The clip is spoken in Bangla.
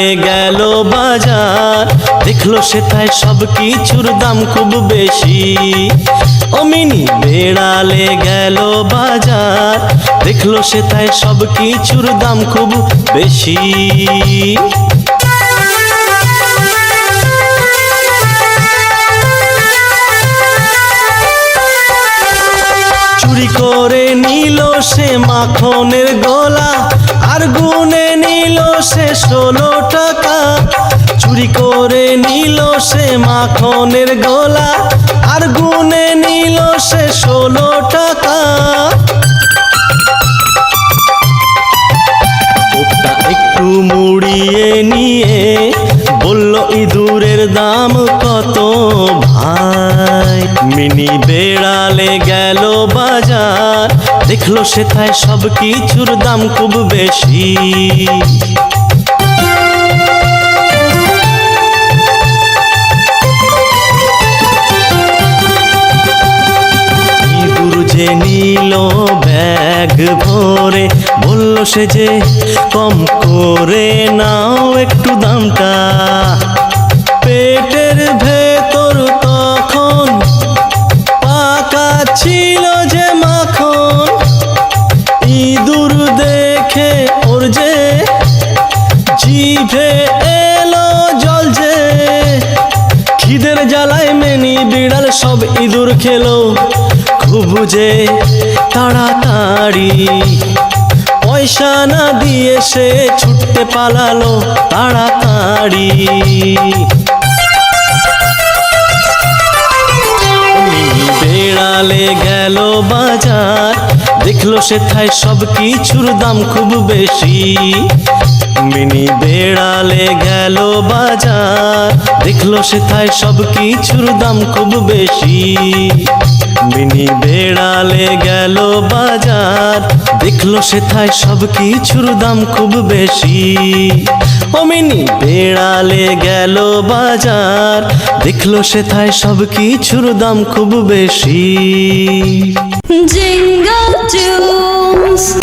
গ্রামে গেল বাজার। দেখল সে তাই সব কিছুর দাম খুব বেশি। অমিনি বেড়ালে গেল বাজার। দেখল সে তাই সব কিছুর দাম খুব বেশি। করে নিল সে মাখনের গোলা, আর গুনে নিল সে ষোলো টাকা। চুরি করে নিল সে মাখনের গলা, আর গুনে নিল সে ষোলো টাকা। একটু মুড়িয়ে নিয়ে বলল, ইঁদুরের দাম কত ভাই? মিনি বেড়ালে গেল বাজার দেখল সেথায় সব কিছুর দাম খুব বেশি। নিল ব্যাগ ভরে, বলল সে যে কম করে নাও দেখে ওর যে জিভে এলো জল যে। খিদের জ্বালায় মেনি বিড়াল সব ইঁদুর খেলো। খুব যে তাড়াতাড়ি পয়সা না দিয়ে সে ছুটতে পালালো তাড়াতাড়ি। বেড়ালে গেল বাজার। দেখল সেথায় সব কিছুর দাম খুব বেশি। মিনি বেড়ালে গেল বাজার। দেখল সেথায় সব কিছুর দাম খুব বেশি। মিনি বেড়ালে গেল বাজার। দেখল সেথায় সব কিছুর দাম খুব বেশি। ও মিনি বেড়ালে গেল বাজার। দেখল সেথায় সব কিছুর দাম খুব বেশি। tunes